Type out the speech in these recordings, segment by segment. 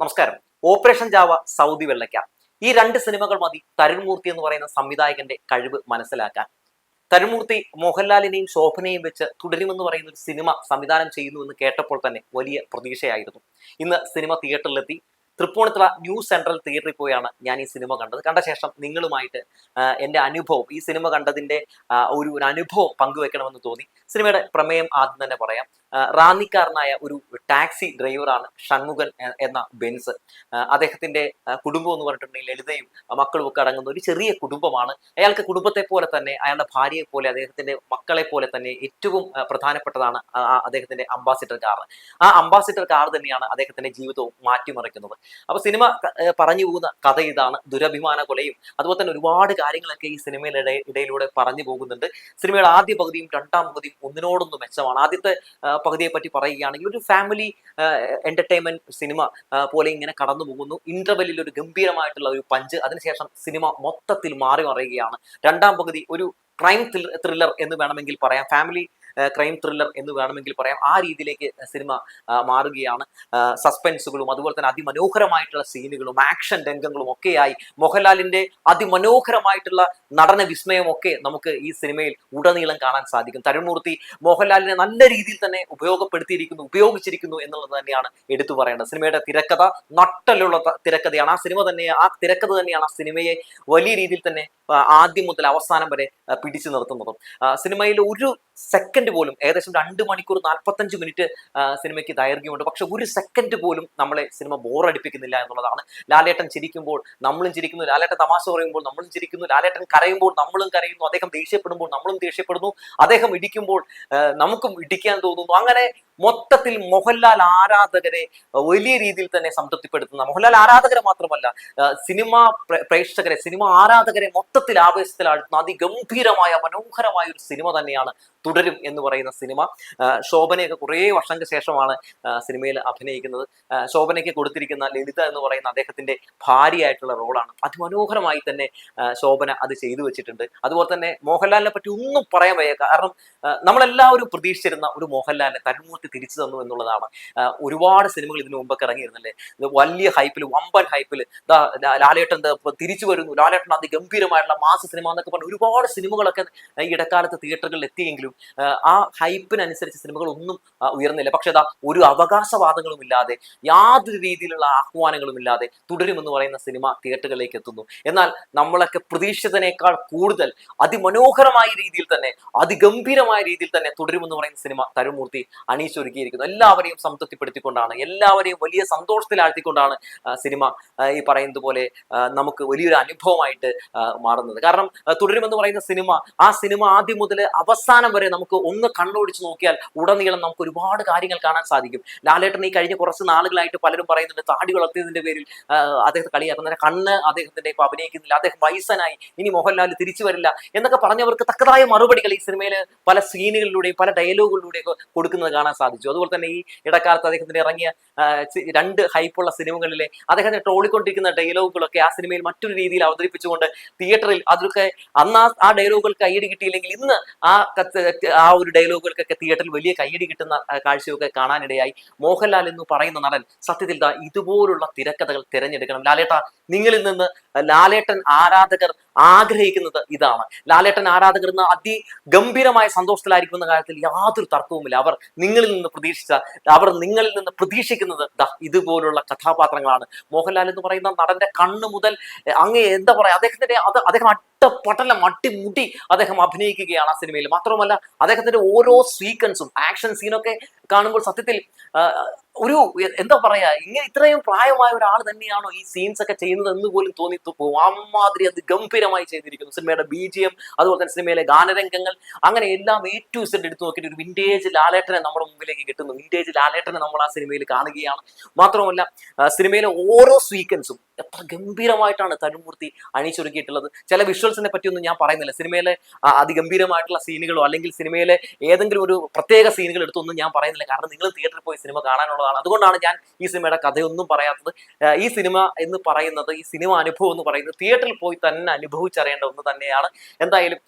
നമസ്കാരം. Operation Java Saudi Vellakka. ഈ രണ്ട് സിനിമകൾ മതി തരുൺമൂർത്തി എന്ന് പറയുന്ന സംവിധായകന്റെ കഴിവ് മനസ്സിലാക്കാൻ. തരുൺമൂർത്തി മോഹൻലാലിനെയും ശോഭനയും വെച്ച് തുടരുമെന്ന് പറയുന്ന ഒരു സിനിമ സംവിധാനം ചെയ്യുന്നു എന്ന് കേട്ടപ്പോൾ തന്നെ വലിയ പ്രതീക്ഷയായിരുന്നു. ഇന്ന് സിനിമ തിയേറ്ററിലെത്തി തൃപ്പൂണിത്തുറ ന്യൂ സെൻട്രൽ തിയേറ്ററിൽ പോയാണ് ഞാൻ ഈ സിനിമ കണ്ടത്. കണ്ട ശേഷം നിങ്ങളുമായിട്ട് എന്റെ അനുഭവം ഈ സിനിമ കണ്ടതിന്റെ ഒരു അനുഭവം പങ്കുവെക്കണമെന്ന് തോന്നി. സിനിമയുടെ പ്രമേയം ആദ്യം തന്നെ പറയാം. റാന്നിക്കാരനായ ഒരു ടാക്സി ഡ്രൈവറാണ് ഷൺമുഖൻ എന്ന ബെൻസ്. അദ്ദേഹത്തിന്റെ കുടുംബം എന്ന് പറഞ്ഞിട്ടുണ്ടെങ്കിൽ ലളിതയും മക്കളും ഒക്കെ അടങ്ങുന്ന ഒരു ചെറിയ കുടുംബമാണ്. അയാൾക്ക് കുടുംബത്തെ പോലെ തന്നെ അയാളുടെ ഭാര്യയെ പോലെ അദ്ദേഹത്തിന്റെ മക്കളെ പോലെ തന്നെ ഏറ്റവും പ്രധാനപ്പെട്ടതാണ് അദ്ദേഹത്തിന്റെ അംബാസിഡർ കാർ. ആ അംബാസിഡർ കാർ തന്നെയാണ് അദ്ദേഹത്തിന്റെ ജീവിതവും മാറ്റിമറിക്കുന്നത്. അപ്പൊ സിനിമ പറഞ്ഞു പോകുന്ന കഥ ഇതാണ് ദുരഭിമാന കൊലയും. അതുപോലെ തന്നെ ഒരുപാട് കാര്യങ്ങളൊക്കെ ഈ സിനിമയിലെ ഇടയിലൂടെ പറഞ്ഞു പോകുന്നുണ്ട്. സിനിമയുടെ ആദ്യ പകുതിയും രണ്ടാം പകുതിയും ഒന്നിനോടൊന്ന് മെച്ചമാണ്. ആദ്യത്തെ പകുതിയെ പറ്റി പറയുകയാണെങ്കിൽ ഒരു ഫാമിലി എന്റർടൈൻമെന്റ് സിനിമ പോലെ ഇങ്ങനെ കടന്നു പോകുന്നു. ഇന്റർവെല്ലിൽ ഒരു ഗംഭീരമായിട്ടുള്ള ഒരു പഞ്ച് അതിനുശേഷം സിനിമ മൊത്തത്തിൽ മാറി മറിയുകയാണ്. രണ്ടാം പകുതി ഒരു ക്രൈം ത്രില്ലർ എന്ന് വേണമെങ്കിൽ പറയാം. ഫാമിലി ക്രൈം ത്രില്ലർ എന്ന് വേണമെങ്കിൽ പറയാം. ആ രീതിയിലേക്ക് സിനിമ മാറുകയാണ്. സസ്പെൻസുകളും അതുപോലെ തന്നെ അതിമനോഹരമായിട്ടുള്ള സീനുകളും ആക്ഷൻ രംഗങ്ങളും ഒക്കെയായി മോഹൻലാലിന്റെ അതിമനോഹരമായിട്ടുള്ള നടന വിസ്മയമൊക്കെ നമുക്ക് ഈ സിനിമയിൽ ഉടനീളം കാണാൻ സാധിക്കും. തരുൺമൂർത്തി മോഹൻലാലിനെ നല്ല രീതിയിൽ തന്നെ ഉപയോഗപ്പെടുത്തിയിരിക്കുന്നു ഉപയോഗിച്ചിരിക്കുന്നു എന്നുള്ളത് തന്നെയാണ് എടുത്തു പറയേണ്ടത്. സിനിമയുടെ തിരക്കഥ നട്ടലുള്ള തിരക്കഥയാണ്. ആ സിനിമ തന്നെ ആ തിരക്കഥ തന്നെയാണ് ആ സിനിമയെ വലിയ രീതിയിൽ തന്നെ ആദ്യം മുതൽ അവസാനം വരെ പിടിച്ചു നിർത്തുന്നതും. സിനിമയിൽ ഒരു സെക്കൻഡ് പോലും ഏകദേശം രണ്ട് മണിക്കൂർ നാൽപ്പത്തഞ്ച് മിനിറ്റ് സിനിമയ്ക്ക് ദൈർഘ്യമുണ്ട്. പക്ഷെ ഒരു സെക്കൻഡ് പോലും നമ്മളെ സിനിമ ബോറടിപ്പിക്കുന്നില്ല എന്നുള്ളതാണ്. ലാലേട്ടൻ ചിരിക്കുമ്പോൾ നമ്മളും ചിരിക്കുന്നു. ലാലേട്ടൻ തമാശ പറയുമ്പോൾ നമ്മളും ചിരിക്കുന്നു. ലാലേട്ടൻ കരയുമ്പോൾ നമ്മളും കരയുന്നു. അദ്ദേഹം ദേഷ്യപ്പെടുമ്പോൾ നമ്മളും ദേഷ്യപ്പെടുന്നു. അദ്ദേഹം ഇടിക്കുമ്പോൾ നമുക്കും ഇടിക്കാൻ തോന്നുന്നു. അങ്ങനെ മൊത്തത്തിൽ മോഹൻലാൽ ആരാധകരെ വലിയ രീതിയിൽ തന്നെ സംതൃപ്തിപ്പെടുത്തുന്ന മോഹൻലാൽ ആരാധകരെ മാത്രമല്ല സിനിമ പ്രേക്ഷകരെ സിനിമ ആരാധകരെ മൊത്തത്തിൽ ആവേശത്തിലാഴ്ത്തുന്ന അതിഗംഭീരമായ മനോഹരമായ ഒരു സിനിമ തന്നെയാണ് തുടരും എന്ന് പറയുന്ന സിനിമ. ശോഭനയൊക്കെ കുറേ വർഷങ്ങൾക്ക് ശേഷമാണ് സിനിമയിൽ അഭിനയിക്കുന്നത്. ശോഭനയ്ക്ക് കൊടുത്തിരിക്കുന്ന ലളിത എന്ന് പറയുന്ന അദ്ദേഹത്തിന്റെ ഭാര്യയായിട്ടുള്ള റോളാണ്. അതിമനോഹരമായി തന്നെ ശോഭന അത് ചെയ്തു വെച്ചിട്ടുണ്ട്. അതുപോലെ തന്നെ മോഹൻലാലിനെ പറ്റി ഒന്നും പറയാൻ വയ്യ. കാരണം നമ്മളെല്ലാവരും പ്രതീക്ഷിച്ചിരുന്ന ഒരു മോഹൻലാലിനെ തരുമൂർത്തി തിരിച്ചു തന്നു എന്നുള്ളതാണ്. ഒരുപാട് സിനിമകൾ ഇതിനു മുമ്പൊക്കെ ഇറങ്ങിയിരുന്നല്ലേ? വലിയ ഹൈപ്പിൽ വമ്പൻ ഹൈപ്പിൽ ലാലേട്ടൻ തിരിച്ചു വരുന്നു. ലാലേട്ടൻ അതിഗംഭീരമായിട്ടുള്ള മാസ സിനിമ എന്നൊക്കെ പറഞ്ഞ് ഒരുപാട് സിനിമകളൊക്കെ ഈ ഇടക്കാലത്ത് തിയേറ്ററുകളിൽ എത്തിയെങ്കിലും ആ, ഹൈപ്പിനനുസരിച്ച് സിനിമകളൊന്നും ഒന്നും ഉയർന്നില്ല. പക്ഷെ അതാ ഒരു അവകാശവാദങ്ങളും ഇല്ലാതെ യാതൊരു രീതിയിലുള്ള ആഹ്വാനങ്ങളും ഇല്ലാതെ തുടരുമെന്ന് പറയുന്ന സിനിമ തിയേറ്ററുകളിലേക്ക് എത്തുന്നു. എന്നാൽ നമ്മളൊക്കെ പ്രതീക്ഷിച്ചതിനേക്കാൾ കൂടുതൽ അതിമനോഹരമായ രീതിയിൽ തന്നെ അതിഗംഭീരമായ രീതിയിൽ തന്നെ തുടരുമെന്ന് പറയുന്ന സിനിമ തരുമൂർത്തി അണിയിച്ചൊരുക്കിയിരിക്കുന്നു എല്ലാവരെയും സംതൃപ്തിപ്പെടുത്തിക്കൊണ്ടാണ് എല്ലാവരെയും വലിയ സന്തോഷത്തിലാഴ്ത്തിക്കൊണ്ടാണ് സിനിമ ഈ പറയുന്നത് പോലെ നമുക്ക് വലിയൊരു അനുഭവമായിട്ട് മാറുന്നത്. കാരണം തുടരുമെന്ന് പറയുന്ന സിനിമ ആ സിനിമ ആദ്യം മുതൽ അവസാനം വരെ നമുക്ക് ഒന്ന് കണ്ണോടിച്ച് നോക്കിയാൽ ഉടനീളം നമുക്ക് ഒരുപാട് കാര്യങ്ങൾ കാണാൻ സാധിക്കും. ലാലേട്ടൻ ഈ കഴിഞ്ഞ കുറച്ച് നാളുകളായിട്ട് പലരും പറയുന്നുണ്ട് താടി വളർത്തിയതിന്റെ പേരിൽ അദ്ദേഹത്തെ കളിയാക്കുന്ന കണ്ണ് അദ്ദേഹത്തിന്റെ ഇപ്പൊ അഭിനയിക്കുന്നില്ല അദ്ദേഹം വയസ്സനായി ഇനി മോഹൻലാൽ തിരിച്ചു വരില്ല എന്നൊക്കെ പറഞ്ഞവർക്ക് തക്കതായ മറുപടികൾ ഈ സിനിമയിൽ പല സീനുകളിലൂടെയും പല ഡയലോഗുകളിലൂടെയൊക്കെ കൊടുക്കുന്നത് കാണാൻ സാധിച്ചു. അതുപോലെ തന്നെ ഈ ഇടക്കാലത്ത് അദ്ദേഹത്തിന്റെ ഇറങ്ങിയ രണ്ട് ഹൈപ്പുള്ള സിനിമകളിലെ അദ്ദേഹത്തെ ട്രോളിക്കൊണ്ടിരിക്കുന്ന ഡയലോഗുകളൊക്കെ ആ സിനിമയിൽ മറ്റൊരു രീതിയിൽ അവതരിപ്പിച്ചുകൊണ്ട് തിയേറ്ററിൽ അതൊക്കെ അന്ന് ആ- ഡയലോഗുകൾക്ക് ഡയലോഗുകൾ കൈയടി കിട്ടിയില്ലെങ്കിൽ ഇന്ന് ആ ആ ഒരു ഡയലോഗുകൾക്കൊക്കെ തിയേറ്ററിൽ വലിയ കൈയടി കിട്ടുന്ന കാഴ്ചയൊക്കെ കാണാനിടയായി. മോഹൻലാൽ എന്ന് പറയുന്ന നടൻ സത്യത്തിൽ ഇതുപോലുള്ള തിരക്കഥകൾ തിരഞ്ഞെടുക്കണം. ലാലേട്ട നിങ്ങളിൽ നിന്ന് ലാലേട്ടൻ ആരാധകർ ആഗ്രഹിക്കുന്നത് ഇതാണ്. ലാലേട്ടൻ ആരാധകർ ഇന്ന് അതിഗംഭീരമായ സന്തോഷത്തിലായിരിക്കുന്ന കാര്യത്തിൽ യാതൊരു തർക്കവുമില്ല. അവർ നിങ്ങളിൽ നിന്ന് പ്രതീക്ഷിച്ച അവർ നിങ്ങളിൽ നിന്ന് പ്രതീക്ഷിക്കുന്നത് ദാ ഇതുപോലുള്ള കഥാപാത്രങ്ങളാണ്. മോഹൻലാൽ എന്ന് പറയുന്ന നടന്റെ കണ്ണ് മുതൽ അങ്ങ് എന്താ പറയാ അദ്ദേഹത്തിന്റെ അത് അദ്ദേഹം അട്ടപ്പട്ടലം അട്ടിമുട്ടി അദ്ദേഹം അഭിനയിക്കുകയാണ് ആ സിനിമയിൽ. മാത്രമല്ല അദ്ദേഹത്തിന്റെ ഓരോ സീക്വൻസും ആക്ഷൻ സീനൊക്കെ കാണുമ്പോൾ സത്യത്തിൽ ഒരു എന്താ പറയാ ഇങ്ങനെ ഇത്രയും പ്രായമായ ഒരാൾ തന്നെയാണോ ഈ സീൻസ് ഒക്കെ ചെയ്യുന്നത് എന്ന് പോലും തോന്നി പോകും അമ്മാതിരി അത് ഗംഭീരമായി ചെയ്തിരിക്കുന്നു. സിനിമയുടെ ബി ജി എം അതുപോലെ തന്നെ സിനിമയിലെ ഗാനരംഗങ്ങൾ അങ്ങനെ എല്ലാം എ ടു സെഡ് എടുത്തു നോക്കിയിട്ട് ഒരു വിന്റേജ് ലാലേട്ടനെ നമ്മുടെ മുമ്പിലേക്ക് കിട്ടുന്നു. വിന്റേജ് ലാലേട്ടനെ നമ്മൾ ആ സിനിമയിൽ കാണുകയാണ്. മാത്രമല്ല സിനിമയിലെ ഓരോ സീക്വൻസും എത്ര ഗംഭീരമായിട്ടാണ് തരുമൂർത്തി അണിയിച്ചൊരുക്കിയിട്ടുള്ളത് ചില വിഷ്വൽസിനെ പറ്റിയൊന്നും ഞാൻ പറയുന്നില്ല. സിനിമയിലെ അതിഗംഭീരമായിട്ടുള്ള സീനുകളോ അല്ലെങ്കിൽ സിനിമയിലെ ഏതെങ്കിലും ഒരു പ്രത്യേക സീനുകൾ എടുത്തൊന്നും ഞാൻ പറയുന്നില്ല. കാരണം നിങ്ങൾ തിയേറ്ററിൽ പോയി സിനിമ കാണാനുള്ളതാണ്. അതുകൊണ്ടാണ് ഞാൻ ഈ സിനിമയുടെ കഥയൊന്നും പറയാത്തത്. ഈ സിനിമ എന്ന് പറയുന്നത് ഈ സിനിമ അനുഭവം എന്ന് പറയുന്നത് തിയേറ്ററിൽ പോയി തന്നെ അനുഭവിച്ചറിയേണ്ട ഒന്ന് തന്നെയാണ്. എന്തായാലും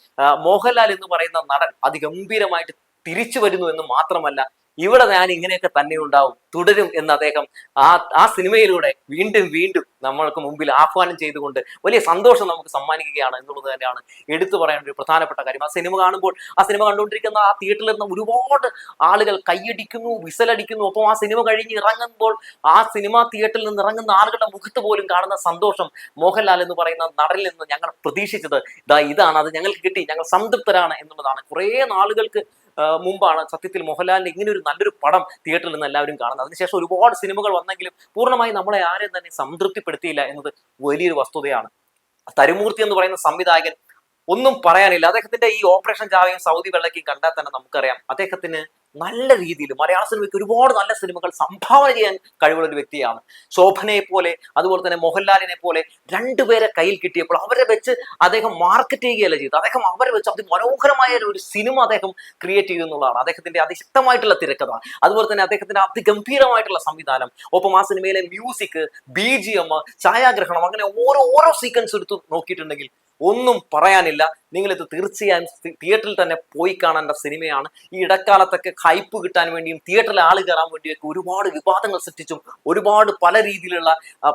മോഹൻലാൽ എന്ന് പറയുന്ന നടൻ അതിഗംഭീരമായിട്ട് തിരിച്ചു വരുന്നു എന്ന് മാത്രമല്ല ഇവിടെ ഞാൻ ഇങ്ങനെയൊക്കെ തന്നെ ഉണ്ടാവും തുടരും എന്ന് അദ്ദേഹം ആ ആ സിനിമയിലൂടെ വീണ്ടും വീണ്ടും നമ്മൾക്ക് മുമ്പിൽ ആഹ്വാനം ചെയ്തുകൊണ്ട് വലിയ സന്തോഷം നമുക്ക് സമ്മാനിക്കുകയാണ് എന്നുള്ളത് തന്നെയാണ് എടുത്തു പറയേണ്ട ഒരു പ്രധാനപ്പെട്ട കാര്യം. ആ സിനിമ കാണുമ്പോൾ ആ സിനിമ കണ്ടുകൊണ്ടിരിക്കുന്ന ആ തിയേറ്ററിൽ നിന്ന് ഒരുപാട് ആളുകൾ കൈയടിക്കുന്നു വിസലടിക്കുന്നു. ഒപ്പം ആ സിനിമ കഴിഞ്ഞ് ഇറങ്ങുമ്പോൾ ആ സിനിമ തിയേറ്ററിൽ നിന്ന് ഇറങ്ങുന്ന ആളുകളുടെ മുഖത്ത് പോലും കാണുന്ന സന്തോഷം മോഹൻലാൽ എന്ന് പറയുന്ന നടനിൽ നിന്ന് ഞങ്ങൾ പ്രതീക്ഷിച്ചത്. ഇതാ ഇതാണ് അത് ഞങ്ങൾക്ക് കിട്ടി ഞങ്ങൾ സംതൃപ്തരാണ് എന്നുള്ളതാണ്. കുറേ നാളുകൾക്ക് മുമ്പാണ് സത്യത്തിൽ മോഹൻലാലിന് ഇങ്ങനെ ഒരു നല്ലൊരു പടം തിയേറ്ററിൽ നിന്ന് എല്ലാവരും കാണുന്നത്. അതിനുശേഷം ഒരുപാട് സിനിമകൾ വന്നെങ്കിലും പൂർണമായി നമ്മളെ ആരെയും തന്നെ സംതൃപ്തിപ്പെടുത്തിയില്ല എന്നത് വലിയൊരു വസ്തുതയാണ്. തരുമൂർത്തി എന്ന് പറയുന്ന സംവിധായകൻ ഒന്നും പറയാനില്ല. അദ്ദേഹത്തിന്റെ ഈ ഓപ്പറേഷൻ ജാവയും സൗദി വെള്ളയ്ക്കും കണ്ടാൽ തന്നെ നമുക്കറിയാം. അദ്ദേഹത്തിന് നല്ല രീതിയിൽ മലയാള സിനിമയ്ക്ക് ഒരുപാട് നല്ല സിനിമകൾ സംഭാവന ചെയ്യാൻ കഴിവുള്ള ഒരു വ്യക്തിയാണ്. ശോഭനയെ പോലെ അതുപോലെ തന്നെ മോഹൻലാലിനെ പോലെ രണ്ടുപേരെ കയ്യിൽ കിട്ടിയപ്പോൾ അവരെ വെച്ച് അദ്ദേഹം മാർക്കറ്റ് ചെയ്യുകയല്ല ചെയ്തു അദ്ദേഹം അവരെ വെച്ച് അതിമനോഹരമായ ഒരു സിനിമ അദ്ദേഹം ക്രിയേറ്റ് ചെയ്തു എന്നുള്ളതാണ്. അദ്ദേഹത്തിന്റെ അതിശക്തമായിട്ടുള്ള തിരക്കഥ അതുപോലെ തന്നെ അദ്ദേഹത്തിന്റെ അതിഗംഭീരമായിട്ടുള്ള സംവിധാനം ഒപ്പം ആ സിനിമയിലെ മ്യൂസിക് ബി ജി എം ഛായാഗ്രഹണം അങ്ങനെ ഓരോ ഓരോ സീക്വൻസ് എടുത്ത് നോക്കിയിട്ടുണ്ടെങ്കിൽ ഒന്നും പറയാനില്ല. നിങ്ങൾ ഇത് തീർച്ചയായും തിയേറ്ററിൽ തന്നെ പോയി കാണേണ്ട സിനിമയാണ്. ഈ ഇടക്കാലത്തൊക്കെ ഹൈപ്പ് കിട്ടാൻ വേണ്ടിയും തിയേറ്ററിൽ ആൾ കയറാൻ വേണ്ടിയൊക്കെ ഒരുപാട് വിവാദങ്ങൾ സൃഷ്ടിച്ചും ഒരുപാട് പല രീതിയിലുള്ള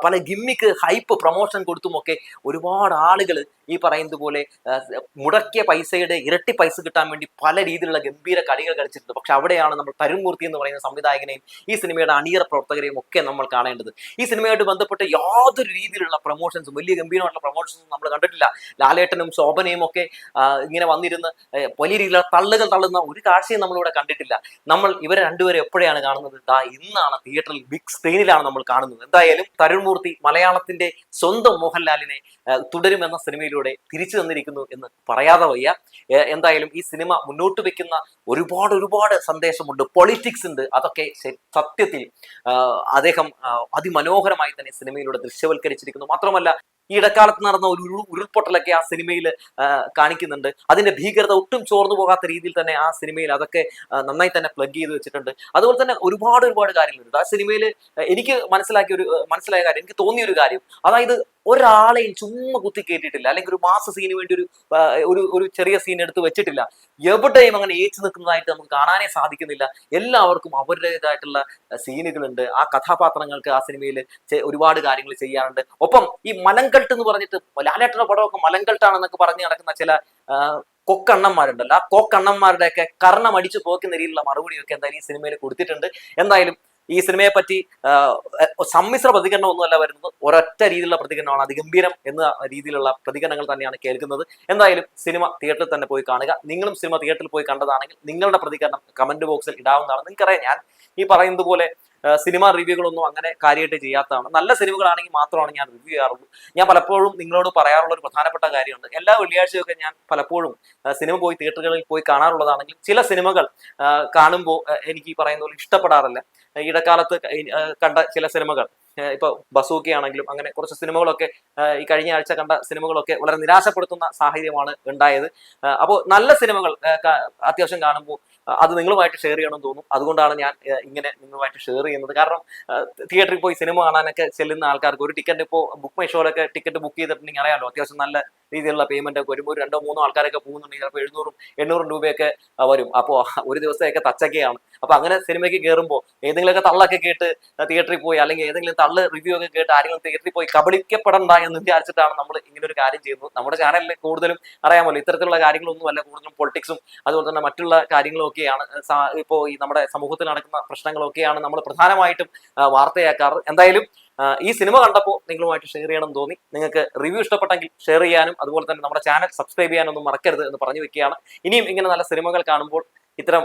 പല ഗിമ്മിക്ക് ഹൈപ്പ് പ്രൊമോഷൻ കൊടുത്തുമൊക്കെ ഒരുപാട് ആളുകൾ ഈ പറയുന്നത് പോലെ മുടക്കിയ പൈസയുടെ ഇരട്ടി പൈസ കിട്ടാൻ വേണ്ടി പല രീതിയിലുള്ള ഗംഭീര കളികൾ കളിച്ചിട്ടുണ്ട്. പക്ഷെ അവിടെയാണ് നമ്മൾ തരുൺമൂർത്തി എന്ന് പറയുന്ന സംവിധായകനെയും ഈ സിനിമയുടെ അണിയറ പ്രവർത്തകരെയും ഒക്കെ നമ്മൾ കാണേണ്ടത്. ഈ സിനിമയായിട്ട് ബന്ധപ്പെട്ട് യാതൊരു രീതിയിലുള്ള പ്രൊമോഷൻസും വലിയ ഗംഭീരമായിട്ടുള്ള പ്രൊമോഷൻസും നമ്മൾ കണ്ടിട്ടില്ല. ലാലേട്ടനും ശോഭനയും ഒക്കെ ഇങ്ങനെ വന്നിരുന്ന് വലിയ രീതിയിലുള്ള തള്ളുകൾ തള്ളുന്ന ഒരു കാഴ്ചയും നമ്മളിവിടെ കണ്ടിട്ടില്ല. നമ്മൾ ഇവരെ രണ്ടുപേരെ എപ്പോഴാണ് കാണുന്നത്? ദാ ഇന്നാണ് തിയേറ്ററിൽ ബിഗ് സ്ക്രീനിലാണ് നമ്മൾ കാണുന്നത്. എന്തായാലും തരുൺമൂർത്തി മലയാളത്തിന്റെ സ്വന്തം മോഹൻലാലിനെ തുടരും എന്ന സിനിമയിലൂടെ തിരിച്ചു തന്നിരിക്കുന്നു എന്ന് പറയാതെ വയ്യ. എന്തായാലും ഈ സിനിമ മുന്നോട്ട് വെക്കുന്ന ഒരുപാട് ഒരുപാട് സന്ദേശമുണ്ട്. പൊളിറ്റിക്സ് ഉണ്ട്. അതൊക്കെ സത്യത്തിൽ അദ്ദേഹം അതിമനോഹരമായി തന്നെ സിനിമയിലൂടെ ദൃശ്യവൽക്കരിച്ചിരിക്കുന്നു. മാത്രമല്ല ഈ ഇടക്കാലത്ത് നടന്ന ഒരു ഉരു- ഉരുൾപൊട്ടലൊക്കെ ആ സിനിമയിൽ കാണിക്കുന്നുണ്ട്. അതിന്റെ ഭീകരത ഒട്ടും ചോർന്നു പോകാത്ത രീതിയിൽ തന്നെ ആ സിനിമയിൽ അതൊക്കെ നന്നായി തന്നെ പ്ലഗ് ചെയ്ത് വെച്ചിട്ടുണ്ട്. അതുപോലെ തന്നെ ഒരുപാട് ഒരുപാട് കാര്യങ്ങളുണ്ട്. ആ സിനിമയിൽ എനിക്ക് മനസ്സിലാക്കിയ ഒരു മനസ്സിലായ കാര്യം എനിക്ക് തോന്നിയ ഒരു കാര്യം. അതായത് ഒരാളെയും ചുമ്മാ കുത്തി കയറ്റിയിട്ടില്ല അല്ലെങ്കിൽ ഒരു മാസ സീന് വേണ്ടി ഒരു ഒരു ഒരു ചെറിയ സീൻ എടുത്ത് വെച്ചിട്ടില്ല. എവിടെയും അങ്ങനെ ഏച്ചു നിൽക്കുന്നതായിട്ട് നമുക്ക് കാണാനേ സാധിക്കുന്നില്ല. എല്ലാവർക്കും അവരുടേതായിട്ടുള്ള സീനുകളുണ്ട് ആ കഥാപാത്രങ്ങൾക്ക് ആ സിനിമയിൽ ഒരുപാട് കാര്യങ്ങൾ ചെയ്യാറുണ്ട്. ഒപ്പം ഈ മലങ്കൾട്ട് എന്ന് പറഞ്ഞിട്ട് ലാലേട്ടന്റെ പടമൊക്കെ മലങ്കൾട്ടാണെന്നൊക്കെ പറഞ്ഞ് നടക്കുന്ന ചില കൊക്കണ്ണന്മാരുണ്ടല്ലോ. ആ കൊക്കണ്ണന്മാരുടെയൊക്കെ കർണം അടിച്ചു പോക്കുന്ന രീതിയിലുള്ള മറുപടിയൊക്കെ എന്തായാലും ഈ സിനിമയിൽ കൊടുത്തിട്ടുണ്ട്. എന്തായാലും ഈ സിനിമയെ പറ്റി സമ്മിശ്ര പ്രതികരണം ഒന്നുമല്ല വരുന്നത്. ഒരൊറ്റ രീതിയിലുള്ള പ്രതികരണമാണ്. അതിഗംഭീരം എന്ന രീതിയിലുള്ള പ്രതികരണങ്ങൾ തന്നെയാണ് കേൾക്കുന്നത്. എന്തായാലും സിനിമ തിയേറ്ററിൽ തന്നെ പോയി കാണുക. നിങ്ങളും സിനിമ തിയേറ്ററിൽ പോയി കണ്ടതാണെങ്കിൽ നിങ്ങളുടെ പ്രതികരണം കമന്റ് ബോക്സിൽ ഇടാവുന്നതാണ്. നിങ്ങൾക്കറിയാം ഞാൻ ഈ പറയുന്നത് പോലെ സിനിമ റിവ്യൂകളൊന്നും അങ്ങനെ കാര്യമായിട്ട് ചെയ്യാത്തതാണ്. നല്ല സിനിമകളാണെങ്കിൽ മാത്രമാണ് ഞാൻ റിവ്യൂ ചെയ്യാറുള്ളൂ. ഞാൻ പലപ്പോഴും നിങ്ങളോട് പറയാറുള്ള ഒരു പ്രധാനപ്പെട്ട കാര്യമുണ്ട്. എല്ലാ വെള്ളിയാഴ്ചയൊക്കെ ഞാൻ പലപ്പോഴും സിനിമ പോയി തിയേറ്ററുകളിൽ പോയി കാണാറുള്ളതാണെങ്കിലും ചില സിനിമകൾ കാണുമ്പോൾ എനിക്ക് പറയുന്ന പോലെ ഇഷ്ടപ്പെടാറില്ല. ഇടക്കാലത്ത് കണ്ട ചില സിനിമകൾ. ഇപ്പോൾ ഇപ്പൊ ബസൂക്കി ആണെങ്കിലും അങ്ങനെ കുറച്ച് സിനിമകളൊക്കെ ഈ കഴിഞ്ഞ ആഴ്ച കണ്ട സിനിമകളൊക്കെ വളരെ നിരാശപ്പെടുത്തുന്ന സാഹചര്യമാണ് ഉണ്ടായത്. അപ്പോൾ നല്ല സിനിമകൾ അത്യാവശ്യം കാണുമ്പോൾ അത് നിങ്ങളുമായിട്ട് ഷെയർ ചെയ്യണമെന്ന് തോന്നും. അതുകൊണ്ടാണ് ഞാൻ ഇങ്ങനെ നിങ്ങളുമായിട്ട് ഷെയർ ചെയ്യുന്നത്. കാരണം തിയേറ്ററിൽ പോയി സിനിമ കാണാനൊക്കെ ചെല്ലുന്ന ആൾക്കാർക്ക് ഒരു ടിക്കറ്റ് ഇപ്പോൾ ബുക്ക് മൈ ഷോയിലൊക്കെ ടിക്കറ്റ് ബുക്ക് ചെയ്തിട്ടുണ്ടെങ്കിൽ അറിയാമല്ലോ അത്യാവശ്യം നല്ല രീതിയിലുള്ള പേയ്മെന്റ് ഒക്കെ വരുമ്പോൾ രണ്ടോ മൂന്നോ ആൾക്കാരൊക്കെ പോകുന്നുണ്ടെങ്കിൽ ചിലപ്പോൾ എഴുന്നൂറും എണ്ണൂറും രൂപയൊക്കെ വരും. അപ്പോൾ ഒരു ദിവസമൊക്കെ തച്ചൊക്കെയാണ്. അപ്പൊ അങ്ങനെ സിനിമയ്ക്ക് കയറുമ്പോൾ ഏതെങ്കിലുമൊക്കെ തള്ളൊക്കെ കേട്ട് തിയേറ്ററിൽ പോയി അല്ലെങ്കിൽ ഏതെങ്കിലും തള്ള് റിവ്യൂ ഒക്കെ കേട്ട് ആരെങ്കിലും തിയേറ്ററിൽ പോയി കബളിക്കപ്പെടണ്ട എന്ന് വിചാരിച്ചിട്ടാണ് നമ്മൾ ഇങ്ങനെ ഒരു കാര്യം ചെയ്യുന്നത്. നമ്മുടെ ചാനലിൽ കൂടുതലും അറിയാമല്ലോ ഇത്തരത്തിലുള്ള കാര്യങ്ങളൊന്നും അല്ല കൂടുതലും പൊളിറ്റിക്സും അതുപോലെ തന്നെ മറ്റുള്ള കാര്യങ്ങളും ഒക്കെയാണ് ഇപ്പോൾ ഈ നമ്മുടെ സമൂഹത്തിൽ നടക്കുന്ന പ്രശ്നങ്ങളൊക്കെയാണ് നമ്മൾ പ്രധാനമായിട്ടും വാർത്തയാക്കാറ്. എന്തായാലും ഈ സിനിമ കണ്ടപ്പോൾ നിങ്ങളുമായിട്ട് ഷെയർ ചെയ്യണം തോന്നി. നിങ്ങൾക്ക് റിവ്യൂ ഇഷ്ടപ്പെട്ടെങ്കിൽ ഷെയർ ചെയ്യാനും അതുപോലെ തന്നെ നമ്മുടെ ചാനൽ സബ്സ്ക്രൈബ് ചെയ്യാനൊന്നും മറക്കരുത് എന്ന് പറഞ്ഞു വെക്കുകയാണ്. ഇനിയും ഇങ്ങനെ നല്ല സിനിമകൾ കാണുമ്പോൾ ഇത്തരം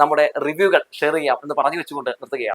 നമ്മുടെ റിവ്യൂകൾ ഷെയർ ചെയ്യാം എന്ന് പറഞ്ഞു വെച്ചുകൊണ്ട് നിർത്തുകയാണ്.